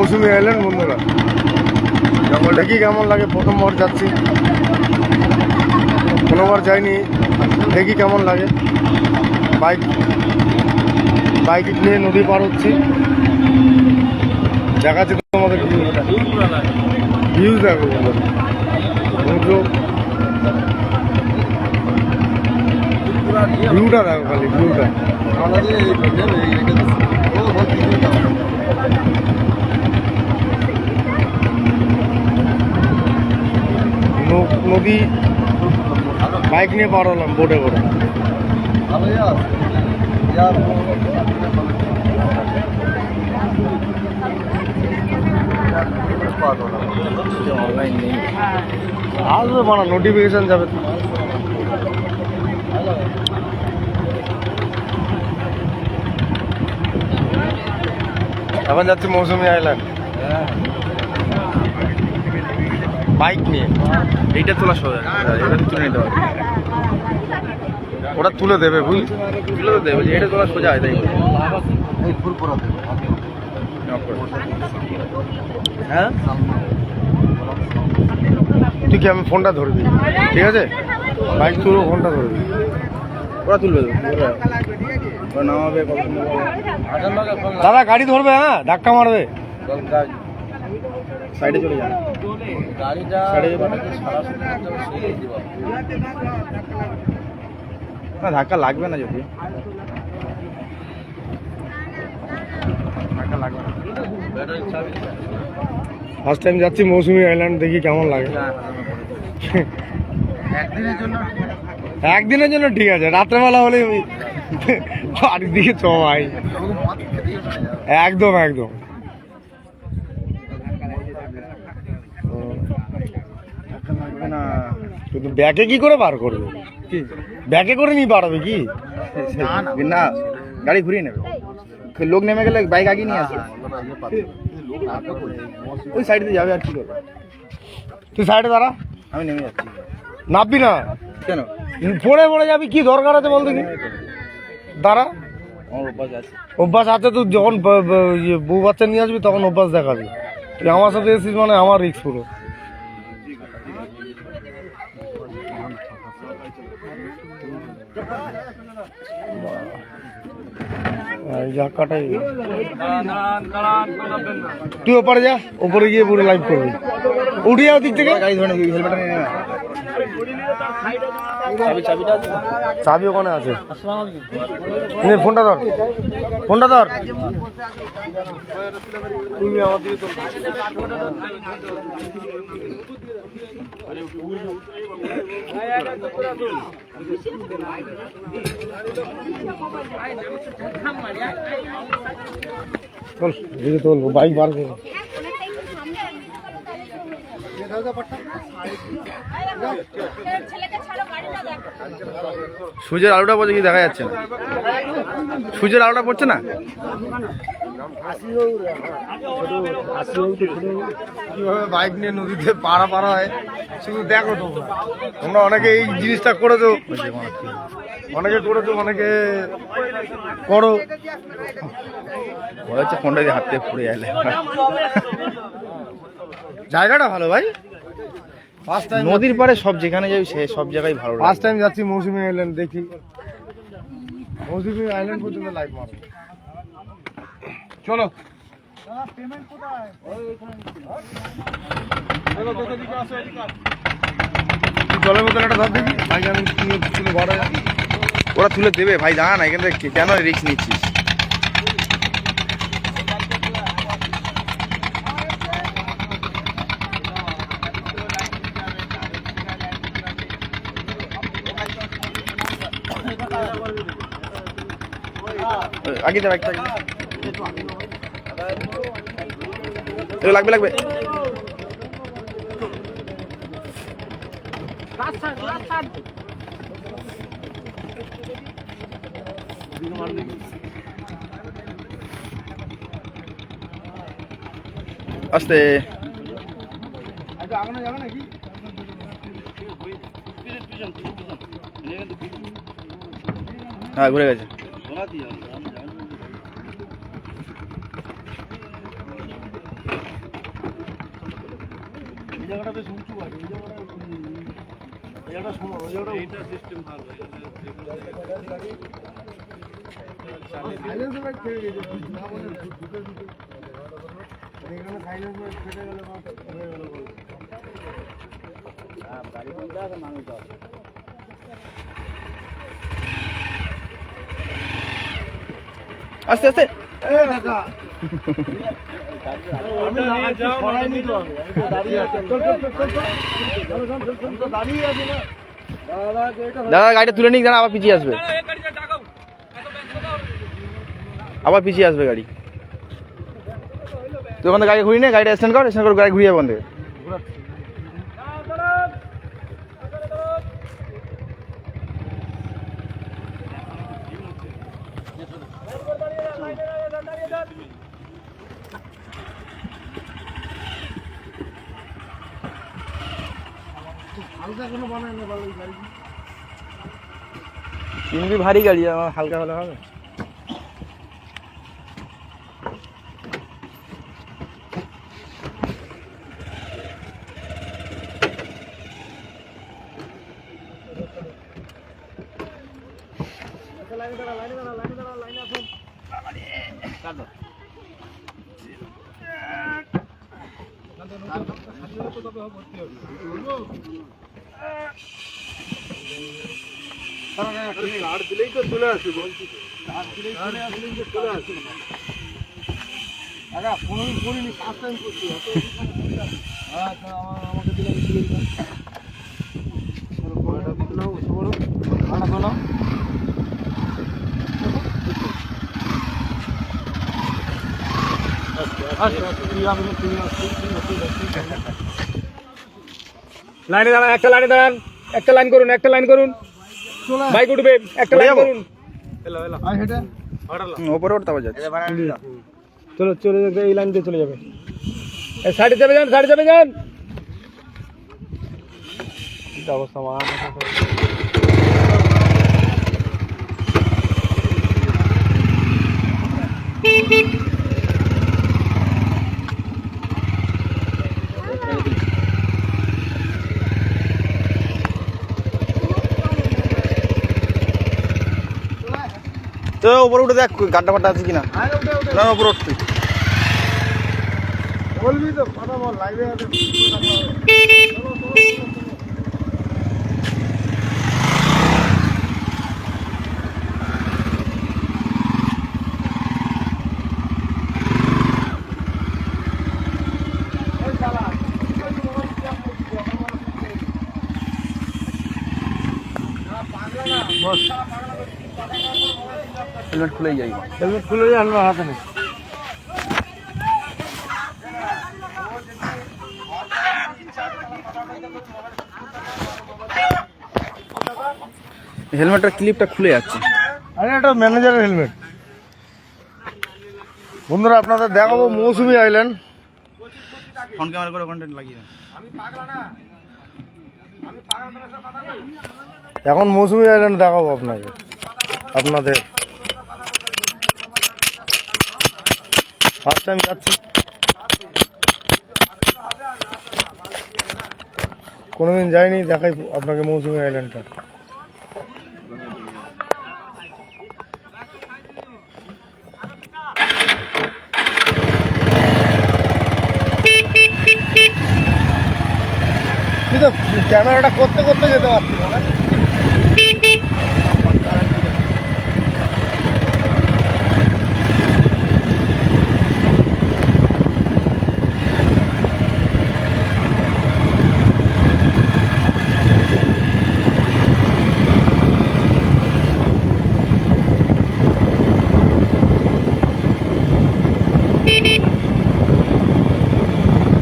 মৌসুমি island বন্ধুরা। জঙ্গল দেখি কেমন লাগে? প্রথমবার যাচ্ছি। কোনোবার যাইনি। দেখি কেমন লাগে। বাইক বাইক নিয়ে নদী পার হচ্ছি। দেখাচ্ছি তোমাদের ভিউটা ভিউ দেখো বন্ধুরা। সমুদ্র। ভিউটা দেখো খালি, ভিউটা। নদী বাইক নিয়ে পার হলাম বোটে করে আসবে মানা নোটিফিকেশন যাবে তো। এখন যাচ্ছি মৌসুমি আইল্যান্ড বাইক নিয়ে। এইটা তোলা সোজা এটা তুলে নিতে হবে। ওটা তুলে দেবে বুঝলি তুলে তো দেবে এটা তোলা সোজা হয় তাই হ্যাঁ? তুই কি আমি ফোনটা ধরবি? ঠিক আছে? বাইক তুলো ফোনটা ধরবি। ওরা তুলবে দাদা গাড়ি ধরবে হ্যাঁ ধাক্কা মারবে। সাইডে চলে যান। না ধাক্কা লাগবে না যদি। ফার্স্ট টাইম যাচ্ছি মৌসুমি আইল্যান্ড দেখি কেমন লাগে। একদিনের জন্য? একদিনের জন্য ঠিক আছে রাত্রেবেলা হলে বাড়ির দিকে চ ভাই। একদম একদম। না। কিন্তু ব্যাকে কি করে বার করবে? কি? ব্যাকে করে নিয়ে পারবে কি? না গাড়ি ঘুরিয়ে নেবে। লোক নেমে গেলে বাইক আগে নিয়ে আসবে। ওই সাইড দিয়ে যাবে আর কি করবে? তুই সাইডে দাঁড়া। আমি নেমে যাচ্ছি। নাববি না। কেন? পড়ে পড়ে যাবি কি দরকার আছে বল দেখি। দাঁড়া। অভ্যাস আছে। তুই যখন ইয়ে বউ বাচ্চা নিয়ে আসবি তখন অভ্যাস দেখাবি। তুই আমার সাথে এসেছিস মানে আমার রিক্স পুরো। তুই ওপারে যা, ওপরে গিয়ে পুরো লাইভ করবি। উঠে যাও দিক থেকে। চাবি ওখানে আছে। ফোনটা ধর। ফোনটা ধর। আমার দিকে তোল। তোল এদিকে তোল বাইক বার করো ছেলেকে ছাড়ো গাড়িটা দেখো সূর্যের আলোটা পড়ছে কি দেখা যাচ্ছে না? সূর্যের আলোটা পড়ছে না? কীভাবে বাইক নিয়ে নদীতে পাড়া পাড়া হয় শুধু দেখো তো। তোমরা অনেকে এই জিনিসটা করেছ। অনেকে করেছ অনেকে করো। মনে হচ্ছে ফোনটা দিয়ে হাত পড়ে গেলে জায়গাটা ভালো ভাই। নদীর পাড়ে সব যেখানে যাবি সে সব জায়গায় ভালো লাগে ফার্স্ট টাইম যাচ্ছি মৌসুমি আইল্যান্ড দেখি। মৌসুমি আইল্যান্ড পর্যন্ত লাইভ মারো চলো। জলের বোতল একটা ধর দেখি। ভাই আমি তুলে ওরা তুলে দেবে ভাই জানা না এখান থেকে কেন রিস্ক নিচ্ছিস? আগে যা বাইকটা আগে যা। এগুলো লাগবে লাগবে। আস্তে। হ্যাঁ ঘুরে গেছে। জায়গাটা বেশ উঁচু আছে ওই জায়গাটা ওই জায়গাটা সিস্টেম ভালো সাইলেন্স লাইট ফেটে না বলে ঢুকে মানুষ না আস্তে। দাদা গাড়িটা তুলে নিক দাঁড়া আবার পিছিয়ে আসবে। আবার পিছিয়ে আসবে গাড়ি। তুই ওখান গাড়ি ঘুরিয়ে নে গাড়িটা স্ট্যান্ড কর স্ট্যান্ড কর গাড়ি ঘুরিয়ে বন্ধ হালকা কোনো বানায় না ভালো গাড়ি এমনি ভারী গাড়ি আমার হালকা হলে হবে। আর দিলেই তো চলে আসবে বলছি আর দিলেই চলে আসলেই তো চলে আসবে আচ্ছা কোনোদিন করিনি ফার্স্ট করছি অত আচ্ছা। আমাকে দিলে আমি দিয়ে দিলাম কয়টা দিতে নাও বসে তুই লাইনে দাঁড়ান একটা লাইনে দাঁড়ান। একটা লাইন করুন একটা লাইন করুন। বাইক উঠবে একটা লাইন করুন। ওপরে উঠতে চলো চলে এই লাইন দিয়ে চলে যাবে। সাইডে যাবে যান সাইডে যাবে যান। অবস্থা তো ওপরে উঠে দেখ গাড্ডা ফাড্ডা আছে কিনা। না ওপরে উঠ। তুই বলবি তো কথা বল লাইভে হেলমেট খুলেই যাই। হেলমেট খুলে যাই আনলো হাতে নেই। হেলমেটের ক্লিপটা খুলে যাচ্ছে। আরে এটা ম্যানেজারের হেলমেট বন্ধুরা আপনাদের দেখাবো মৌসুমি আইল্যান্ড ফোন ক্যামেরা করে কন্টেন্ট লাগিয়ে এখন মৌসুমি আইল্যান্ড দেখাবো আপনাকে আপনাদের ফার্স্ট টাইম যাচ্ছি। কোনোদিন যাইনি, দেখাই আপনাকে মৌসুমি আইল্যান্ডটা ক্যামেরাটা করতে করতে যেতে পারছি না না?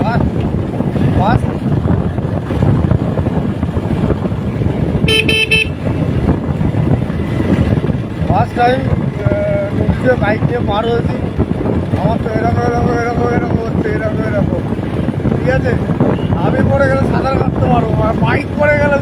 বাস বাস ফার্স্ট টাইম নদীতে বাইক নিয়ে পার হয়েছি। আমার তো এরকম এরকম এরকম এরকম হচ্ছে, এরকম এরকম। ঠিক আছে? আমি পড়ে গেলে সাঁতার কাটতে পারব, আর বাইক পড়ে গেলে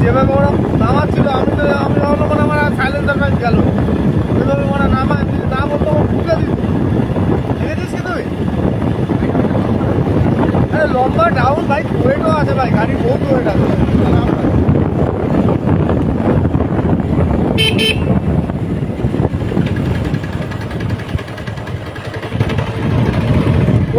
যেভাবে ওরা নামাচ্ছিল, আমি তো, আমি ভাবলাম মানে আমার সাইলেন্সার ব্যাংক গেল। যেভাবে ওরা নামায় যদি না বলতো আমার ঢুকে দিত দেখেছিস কি তুই? লম্বা ডাউন ভাই ওয়েটও আছে ভাই গাড়ি বহুত ওয়েট আছে।